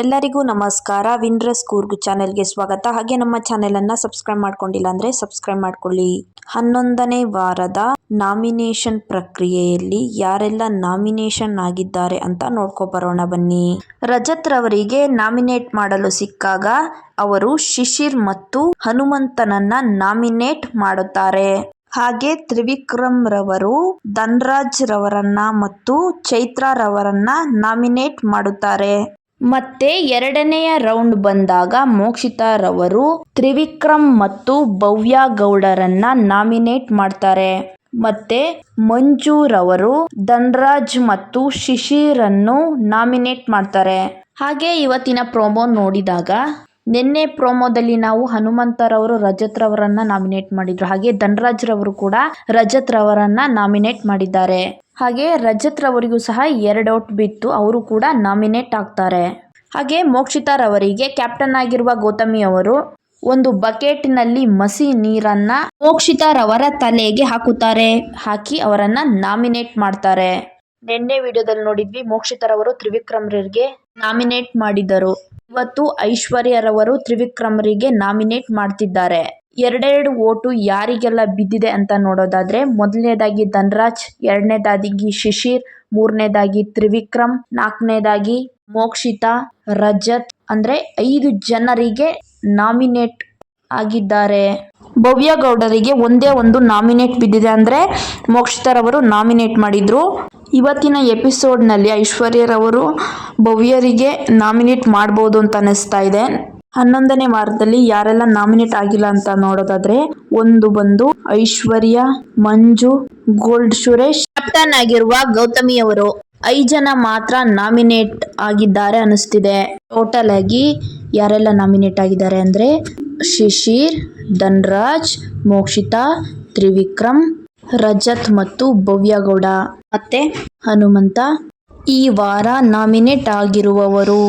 ಎಲ್ಲರಿಗೂ ನಮಸ್ಕಾರ. ವಿನ್ರಸ್ ಕೂರ್ಗ್ ಚಾನೆಲ್ಗೆ ಸ್ವಾಗತ. ಹಾಗೆ ನಮ್ಮ ಚಾನೆಲ್ ಅನ್ನ ಸಬ್ಸ್ಕ್ರೈಬ್ ಮಾಡ್ಕೊಂಡಿಲ್ಲ ಅಂದ್ರೆ ಸಬ್ಸ್ಕ್ರೈಬ್ ಮಾಡ್ಕೊಳ್ಳಿ. ಹನ್ನೊಂದನೇ ವಾರದ ನಾಮಿನೇಷನ್ ಪ್ರಕ್ರಿಯೆಯಲ್ಲಿ ಯಾರೆಲ್ಲ ನಾಮಿನೇಷನ್ ಆಗಿದ್ದಾರೆ ಅಂತ ನೋಡ್ಕೊ ಬರೋಣ ಬನ್ನಿ. ರಜತ್ ರವರಿಗೆ ನಾಮಿನೇಟ್ ಮಾಡಲು ಸಿಕ್ಕಾಗ ಅವರು ಶಿಶಿರ್ ಮತ್ತು ಹನುಮಂತನನ್ನ ನಾಮಿನೇಟ್ ಮಾಡುತ್ತಾರೆ. ಹಾಗೆ ತ್ರಿವಿಕ್ರಮ್ ರವರು, ಧನ್ರಾಜ್ ರವರನ್ನ ಮತ್ತು ಚೈತ್ರ ರವರನ್ನ ನಾಮಿನೇಟ್ ಮಾಡುತ್ತಾರೆ. ಮತ್ತೆ ಎರಡನೆಯ ರೌಂಡ್ ಬಂದಾಗ ಮೋಕ್ಷಿತಾರವರು ತ್ರಿವಿಕ್ರಮ್ ಮತ್ತು ಭವ್ಯ ಗೌಡರನ್ನ ನಾಮಿನೇಟ್ ಮಾಡ್ತಾರೆ. ಮತ್ತೆ ಮಂಜುರವರು ಧನ್ರಾಜ್ ಮತ್ತು ಶಿಶಿರನ್ನು ನಾಮಿನೇಟ್ ಮಾಡ್ತಾರೆ. ಹಾಗೆ ಇವತ್ತಿನ ಪ್ರೋಮೋ ನೋಡಿದಾಗ ನಿನ್ನೆ ಪ್ರೋಮೋದಲ್ಲಿ ನಾವು ಹನುಮಂತರವರು, ರಜತ್ ರವರನ್ನ ನಾಮಿನೇಟ್ ಮಾಡಿದ್ರು. ಹಾಗೆ ಧನ್ರಾಜ್ ರವರು ಕೂಡ ರಜತ್ ರವರನ್ನ ನಾಮಿನೇಟ್ ಮಾಡಿದ್ದಾರೆ. ಹಾಗೆ ರಜತ್ ರವರಿಗೂ ಸಹ ಎರಡು ಔಟ್ ಬಿತ್ತು. ಅವರು ಕೂಡ ನಾಮಿನೇಟ್ ಆಗ್ತಾರೆ. ಹಾಗೆ ಮೋಕ್ಷಿತಾ ರವರಿಗೆ ಕ್ಯಾಪ್ಟನ್ ಆಗಿರುವ ಗೌತಮಿ ಅವರು ಒಂದು ಬಕೆಟ್ನಲ್ಲಿ ಮಸಿ ನೀರನ್ನ ಮೋಕ್ಷಿತಾ ರವರ ತಲೆಗೆ ಹಾಕುತ್ತಾರೆ. ಹಾಕಿ ಅವರನ್ನ ನಾಮಿನೇಟ್ ಮಾಡ್ತಾರೆ. ನಿನ್ನೆ ವಿಡಿಯೋದಲ್ಲಿ ನೋಡಿದ್ವಿ, ಮೋಕ್ಷಿತರವರು ತ್ರಿವಿಕ್ರಮರಿಗೆ ನಾಮಿನೇಟ್ ಮಾಡಿದರು ಇವತ್ತು ಐಶ್ವರ್ಯರವರು ತ್ರಿವಿಕ್ರಮರಿಗೆ ನಾಮಿನೇಟ್ ಮಾಡ್ತಿದ್ದಾರೆ. ಎರಡೆರಡು ಓಟು ಯಾರಿಗೆಲ್ಲ ಬಿದ್ದಿದೆ ಅಂತ ನೋಡೋದಾದ್ರೆ ಮೊದಲನೇದಾಗಿ ಧನರಾಜ್, ಎರಡನೇದಾಗಿ ಶಿಶಿರ್, ಮೂರನೇದಾಗಿ ತ್ರಿವಿಕ್ರಮ್, ನಾಲ್ಕನೇದಾಗಿ ಮೋಕ್ಷಿತಾ, ರಜತ್. ಅಂದ್ರೆ ಐದು ಜನರಿಗೆ ನಾಮಿನೇಟ್ ಆಗಿದ್ದಾರೆ. ಭವ್ಯ ಗೌಡರಿಗೆ ಒಂದೇ ಒಂದು ನಾಮಿನೇಟ್ ಬಿದ್ದಿದೆ ಅಂದ್ರೆ ಮೋಕ್ಷಿತರವರು ನಾಮಿನೇಟ್ ಮಾಡಿದ್ರು. ಇವತ್ತಿನ ಎಪಿಸೋಡ್ನಲ್ಲಿ ಐಶ್ವರ್ಯರವರು ಭವ್ಯರಿಗೆ ನಾಮಿನೇಟ್ ಮಾಡ್ಬೋದು ಅಂತ ಅನಿಸ್ತಾ ಇದೆ. ಹನ್ನೊಂದನೇ ವಾರದಲ್ಲಿ ಯಾರೆಲ್ಲ ನಾಮಿನೇಟ್ ಆಗಿಲ್ಲ ಅಂತ ನೋಡೋದಾದ್ರೆ, ಒಂದು ಬಂದು ಐಶ್ವರ್ಯ, ಮಂಜು, ಗೋಲ್ಡ್ ಸುರೇಶ್. ಕ್ಯಾಪ್ಟನ್ ಆಗಿರುವ ಗೌತಮಿ ಅವರು ಐದು ಜನ ಮಾತ್ರ ನಾಮಿನೇಟ್ ಆಗಿದ್ದಾರೆ ಅನಿಸ್ತಿದೆ ಟೋಟಲ್ ಆಗಿ ಯಾರೆಲ್ಲ ನಾಮಿನೇಟ್ ಆಗಿದ್ದಾರೆ ಅಂದ್ರೆ, ಶಿಶಿರ್, ಧನ್ರಾಜ್, ಮೋಕ್ಷಿತಾ, ತ್ರಿವಿಕ್ರಮ್, ರಜತ್ ಮತ್ತು ಭವ್ಯಗೌಡ. ಮತ್ತೆ ಹನುಮಂತ. ಈ ವಾರ ನಾಮಿನೇಟ್ ಆಗಿರುವವರು.